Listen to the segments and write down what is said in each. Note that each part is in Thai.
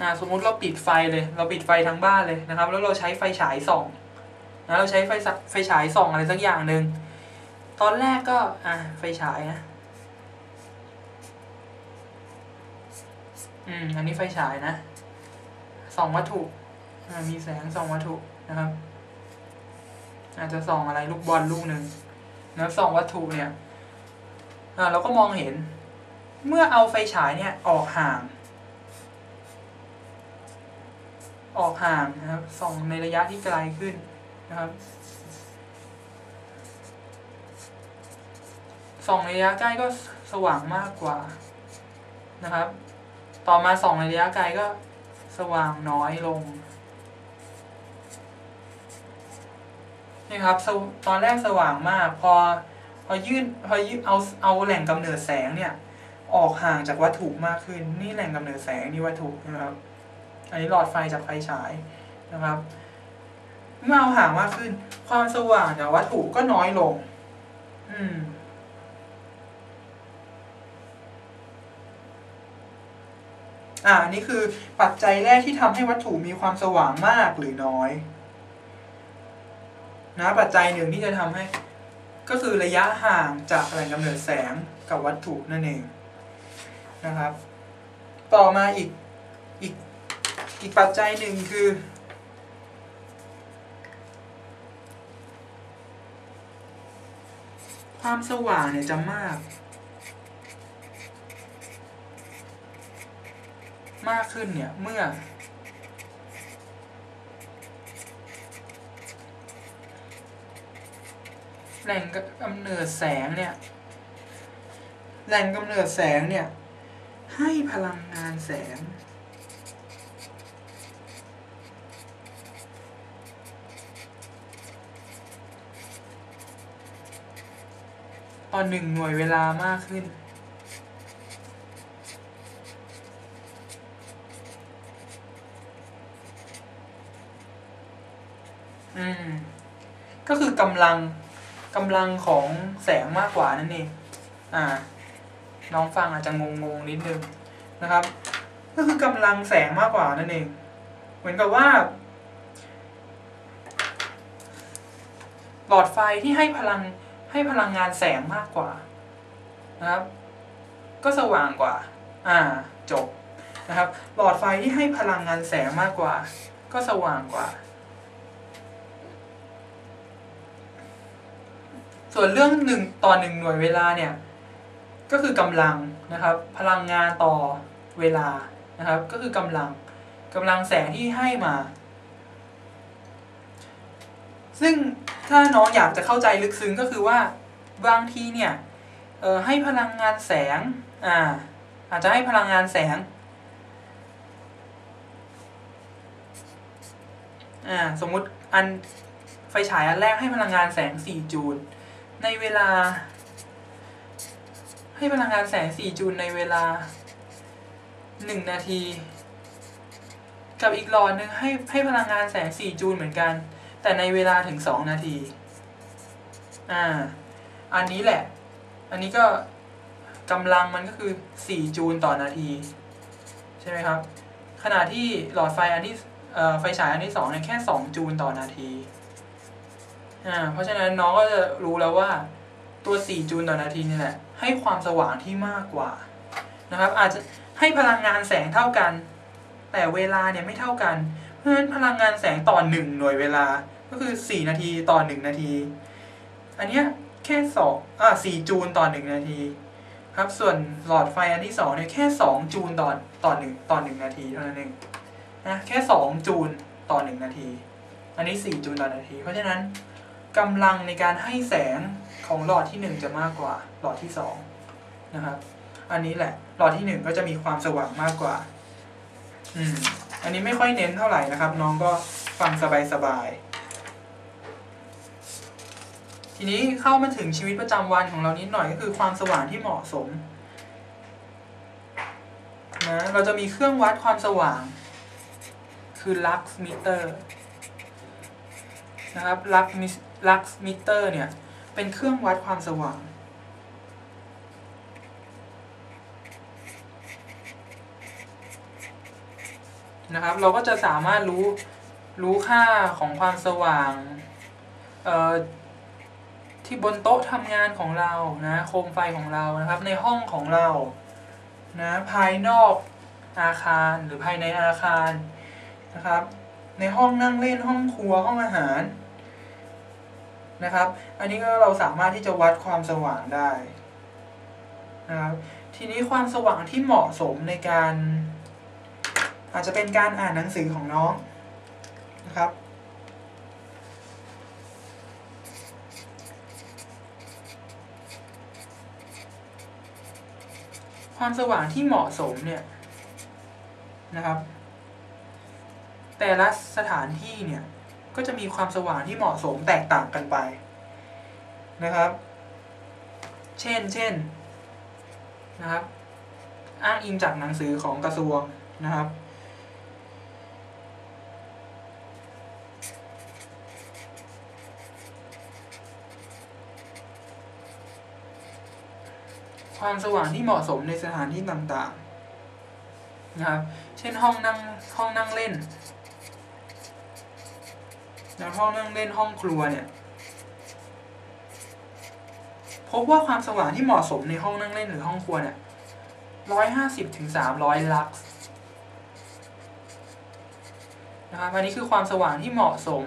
อ่าสมมุติเราปิดไฟเลย เราปิดไฟทั้งบ้านเลยนะครับ แล้วเราใช้ไฟฉายส่องนะเราใช้ไฟสไฟฉายส่องอะไรสักอย่างหนึ่งตอนแรกก็อ่าไฟฉายนะอืมอันนี้ไฟฉายนะส่องวัตถุอ่ามีแสงส่องวัตถุนะครับ อาจจะส่องอะไรลูกบอลลูกหนึ่งนะส่องวัตถุเนี่ยอ่าเราก็มองเห็น เมื่อเอาไฟฉายเนี่ยออกห่าง ออกห่างนะครับ ส่องในระยะที่ไกลขึ้นนะครับ ส่องในระยะใกล้ก็สว่างมากกว่านะครับ ต่อมาส่องในระยะไกลก็สว่างน้อยลงนี่ครับตอนแรกสว่างมาก พอพอยื่นพอยื่นเอาเอาแหล่งกำเนิดแสงเนี่ย ออกห่างจากวัตถุมากขึ้น นี่แหล่งกำเนิดแสงนี่วัตถุนะครับ อันนี้หลอดไฟจากไฟฉายนะครับ เมื่อเอาห่างมากขึ้น ความสว่างจากวัตถุก็น้อยลง อืมอ่าอันนี่คือปัจจัยแรกที่ทำให้วัตถุมีความสว่างมากหรือน้อย นะ ปัจจัยหนึ่งที่จะทำให้ ก็คือระยะห่างจากแหล่งกำเนิดแสงกับวัตถุนั่นเองนะครับ ต่อมาอีกอีก อีกปัจจัยหนึ่งคือ ความสว่างเนี่ยจะมาก มากขึ้นเนี่ย เมื่อ แหล่งกำเนิดแสงเนี่ย แหล่งกำเนิดแสงเนี่ย ให้พลังงานแสง ตอหนึ่งหน่วยเวลามากขึ้น อืม ก็คือกำลังกำลังของแสงมากกว่านั่นเอง อ่า น้องฟังอาจจะงงงๆนิดนึงนะครับ ก็คือกำลังแสงมากกว่านั่นเอง เหมือนกับว่า หลอดไฟที่ให้พลัง ให้พลังงานแสงมากกว่านะครับ ก็สว่างกว่า อ่าจบนะครับ หลอดไฟที่ให้พลังงานแสงมากกว่า ก็สว่างกว่า ส่วนเรื่องหนึ่งต่อหนึ่งหน่วยเวลาเนี่ย ก็คือกำลังนะครับ พลังงานต่อเวลานะครับ ก็คือกำลังกำลังแสงที่ให้มา ซึ่ง ถ้าน้องอยากจะเข้าใจลึกซึ้งก็คือว่าบางทีเนี่ยเออให้พลังงานแสงอ่าอาจจะให้พลังงานแสงอ่าสมมุติอันไฟฉายอันแรกให้พลังงานแสง 4 จูล ในเวลา ให้พลังงานแสง 4 จูลในเวลา 1 นาที กับอีกหลอดหนึ่งให้ให้พลังงานแสง 4 จูลเหมือนกัน แต่ในเวลาถึง 2 นาที อ่า อันนี้แหละ อันนี้ก็กำลังมันก็คือ 4 จูลต่อนาที ใช่ไหมครับ ขณะที่หลอดไฟอันที่ไฟฉายอันที่2เนี่ยแค่ 2 จูลต่อนาที อ่า เพราะฉะนั้นน้องก็จะรู้แล้วว่าตัว 4 จูลต่อนาทีนี่แหละ ให้ความสว่างที่มากกว่านะครับ อาจจะให้พลังงานแสงเท่ากัน แต่เวลาเนี่ยไม่เท่ากัน เพราะฉะนั้นพลังงานแสงต่อ1หน่วยเวลาก็คือ4นาทีต่อ1นาที อันเนี้ยแค่2อ่า4จูลต่อ1นาที ครับส่วนหลอดไฟอันที่2เนี่ยแค่2จูลต่อต่อ1ต่อ1นาทีเท่านั้นเองนะแค่2จูลต่อ1นาที อันนี้4จูลต่อนาที เพราะฉะนั้นกำลังในการให้แสงของหลอดที่1จะมากกว่าหลอดที่2นะครับ อันนี้แหละ หลอดที่1ก็จะมีความสว่างมากกว่า อืม อันนี้ไม่ค่อยเน้นเท่าไหร่นะครับ น้องก็ฟังสบายๆ ทีนี้เข้ามาถึงชีวิตประจำวันของเรานิดหน่อยก็คือความสว่างที่เหมาะสมนะเราจะมีเครื่องวัดความสว่าง คือ lux meter นะครับ lux lux meter เนี่ย เป็นเครื่องวัดความสว่าง นะครับ เราก็จะสามารถรู้รู้ค่าของความสว่างที่บนโต๊ะทำงานของเรานะโคมไฟของเรานะครับ ในห้องของเรานะภายนอกอาคารหรือภายในอาคารนะครับ ในห้องนั่งเล่นห้องครัวห้องอาหารนะครับ อันนี้ก็เราสามารถที่จะวัดความสว่างได้นะครับทีนี้ความสว่างที่เหมาะสมในการ อาจจะเป็นการอ่านหนังสือของน้องนะครับ ความสว่างที่เหมาะสมเนี่ยนะครับ แต่ละสถานที่เนี่ยก็จะมีความสว่างที่เหมาะสมแตกต่างกันไปนะครับ เช่น เช่น นะครับ อ้างอิงจากหนังสือของกระทรวงนะครับ ความสว่างที่เหมาะสมในสถานที่ต่างๆนะครับ เช่นห้องนั่งห้องนั่งเล่นนะห้องนั่งเล่นห้องครัวเนี่ยพบว่าความสว่างที่เหมาะสมในห้องนั่งเล่นหรือห้องครัวเนี่ยร้อยห้าสิบถึงสามร้อยลักซ์นะครับอันนี้คือความสว่างที่เหมาะสม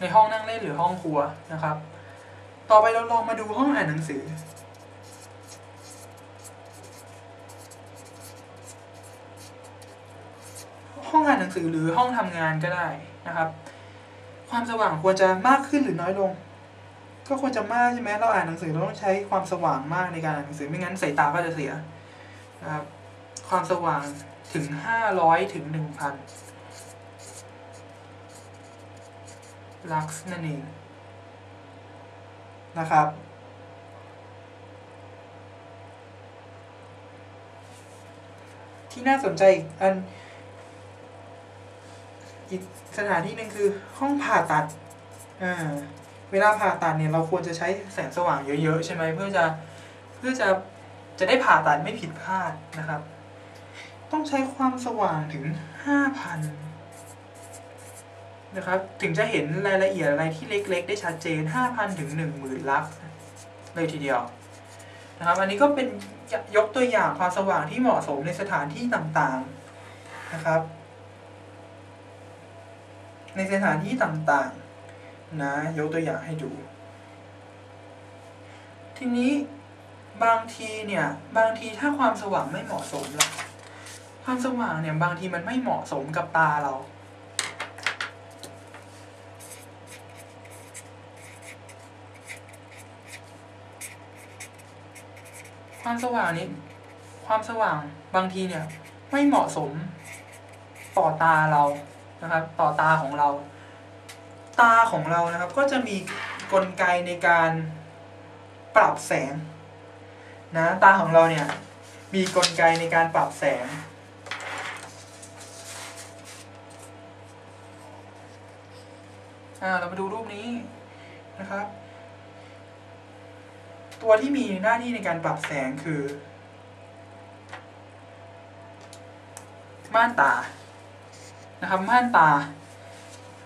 ในห้องนั่งเล่นหรือห้องครัวนะครับ ต่อไปเราลองมาดูห้องอ่านหนังสือ ห้องอ่านหนังสือหรือห้องทำงานก็ได้นะครับ ความสว่างควรจะมากขึ้นหรือน้อยลง ก็ควรจะมากใช่ไหมเราอ่านหนังสือเราต้องใช้ความสว่างมากในการอ่านหนังสือไม่งั้นสายตาก็จะเสียนะครับความสว่างถึงห้าร้อยถึงหนึ่งพันลักซ์นั่นเองนะครับ ที่น่าสนใจอีกอัน อีกสถานที่หนึ่งคือห้องผ่าตัดอ่าเวลาผ่าตัดเนี่ยเราควรจะใช้แสงสว่างเยอะๆ ใช่ไหมเพื่อจะเพื่อจะจะได้ผ่าตัดไม่ผิดพลาดนะครับ ต้องใช้ความสว่างถึงห้าพันนะครับถึงจะเห็นรายละเอียดอะไรที่เล็ก ๆ ได้ชัดเจนห้าพันถึงหนึ่งหมื่นลักเลยทีเดียวนะครับอันนี้ก็เป็นยกตัวอย่างความสว่างที่เหมาะสมในสถานที่ต่างๆนะครับ ในสถานที่ต่างๆ นะ ยกตัวอย่างให้ดู ทีนี้บางทีเนี่ย บางทีถ้าความสว่างไม่เหมาะสมล่ะความสว่างเนี่ย บางทีมันไม่เหมาะสมกับตาเรา ความสว่างนี้ ความสว่างบางทีเนี่ย ไม่เหมาะสมต่อตาเรา นะครับ ต่อตาของเรา ตาของเรานะครับ ก็จะมีกลไกในการปรับแสงนะตาของเราเนี่ยมีกลไกในการปรับแสงอ่าเรามาดูรูปนี้นะครับ ตัวที่มีหน้าที่ในการปรับแสงคือ ม่านตา นะครับ ม่านตา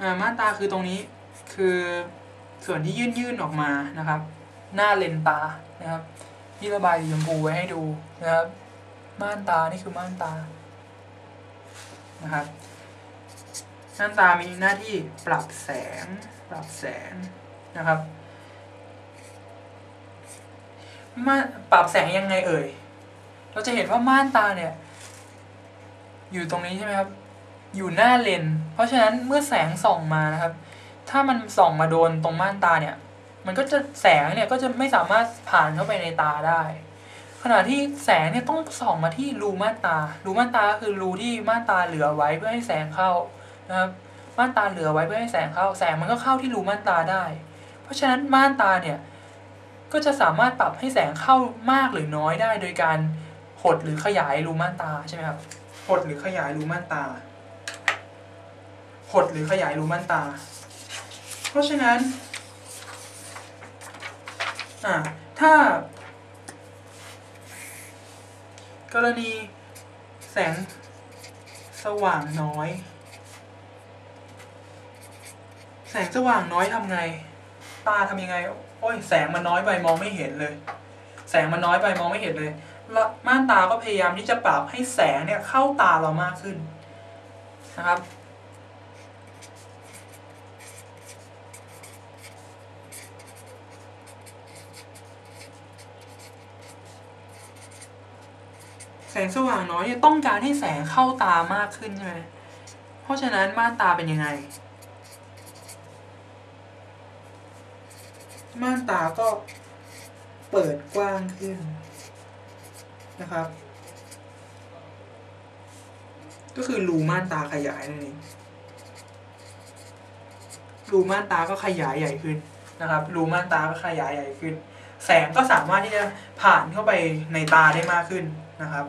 อ่าม่านตาคือตรงนี้คือส่วนที่ยื่นยื่นออกมานะครับ หน้าเลนตานะครับที่ระบายสีชมพูไว้ให้ดูนะครับ ม่านตานี่คือม่านตานะครับม่านตามีหน้าที่ปรับแสง ปรับแสงนะครับม่านปรับแสงยังไงเอ่ย เราจะเห็นว่าม่านตาเนี่ย อยู่ตรงนี้ใช่ไหมครับ อยู่หน้าเลน เพราะฉะนั้นเมื่อแสงส่องมานะครับ ถ้ามันส่องมาโดนตรงม่านตาเนี่ย มันก็จะแสงเนี่ยก็จะไม่สามารถผ่านเข้าไปในตาได้ ขณะที่แสงเนี่ยต้องส่องมาที่รูม่านตา รูม่านตาก็คือรูที่ม่านตาเหลือไว้เพื่อให้แสงเข้านะครับ ม่านตาเหลือไว้เพื่อให้แสงเข้า แสงมันก็เข้าที่รูม่านตาได้ เพราะฉะนั้นม่านตาเนี่ยก็จะสามารถปรับให้แสงเข้ามากหรือน้อยได้โดยการหดหรือขยายรูม่านตาใช่ไหมครับหดหรือขยายรูม่านตา ดหรือขยายรูม่านตา เพราะฉะนั้นถ้า กรณีแสงสว่างน้อย แสงสว่างน้อยทำไง ตาทำยังไง โอ้ย แสงมันน้อยไปมองไม่เห็นเลย แสงมันน้อยไปมองไม่เห็นเลยลม่านตาก็พยายามที่จะปรับให้แสงเนี่ยเข้าตาเรามากขึ้นนะครับ แสงสว่างน้อยเนี่ยต้องการให้แสงเข้าตามากขึ้นใช่ไหมเพราะฉะนั้นม่านตาเป็นยังไง ม่านตาก็เปิดกว้างขึ้นนะครับ ก็คือรูม่านตาขยายนั่นเองรูม่านตาก็ขยายใหญ่ขึ้นนะครับรูม่านตาก็ขยายใหญ่ขึ้น แสงก็สามารถที่จะผ่านเข้าไปในตาได้มากขึ้นนะครับ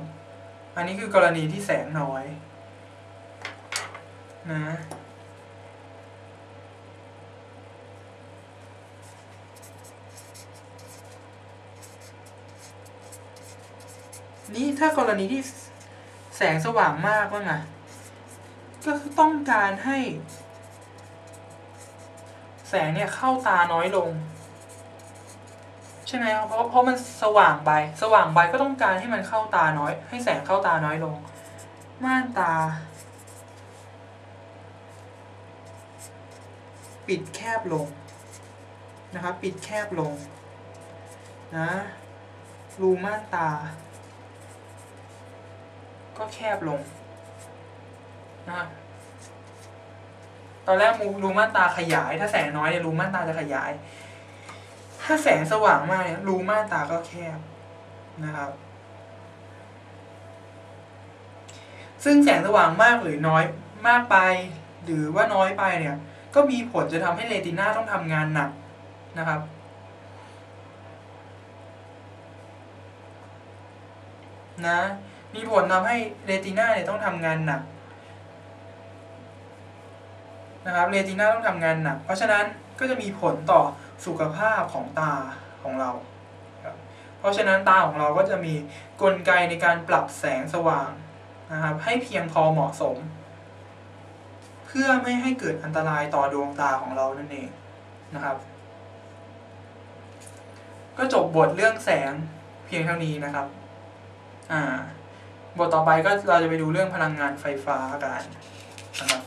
อันนี้คือกรณีที่แสงน้อยนะนี่ถ้ากรณีที่แสงสว่างมากว่าไงก็ต้องการให้ แสงเนี่ยเข้าตาน้อยลง ใช่ไหมครับเพราะเพราะมันสว่างไปสว่างไปก็ต้องการให้มันเข้าตาน้อย ให้แสงเข้าตาน้อยลง ม่านตา ปิดแคบลงนะครับปิดแคบลงนะรูม่านตา ก็แคบลงนะตอนแรกรูม่านตาขยาย ถ้าแสงน้อยเนี่ยรูม่านตาจะขยาย ถ้าแสงสว่างมากเนี่ยรูม่านตาก็แคบนะครับ ซึ่งแสงสว่างมากหรือน้อยมากไป หรือว่าน้อยไปเนี่ย ก็มีผลจะทำให้เรติน่าต้องทำงานหนักนะครับ นะ มีผลทำให้เรติน่าเนี่ยต้องทำงานหนักนะครับเรติน่าต้องทำงานหนัก เพราะฉะนั้นก็จะมีผลต่อ สุขภาพของตาของเราครับเพราะฉะนั้นตาของเราก็จะมีกลไกในการปรับแสงสว่างนะครับให้เพียงพอเหมาะสม เพื่อไม่ให้เกิดอันตรายต่อดวงตาของเรานั่นเองนะครับ ก็จบบทเรื่องแสงเพียงเท่านี้นะครับอ่าบทต่อไปก็เราจะไปดูเรื่องพลังงานไฟฟ้ากันนะครับ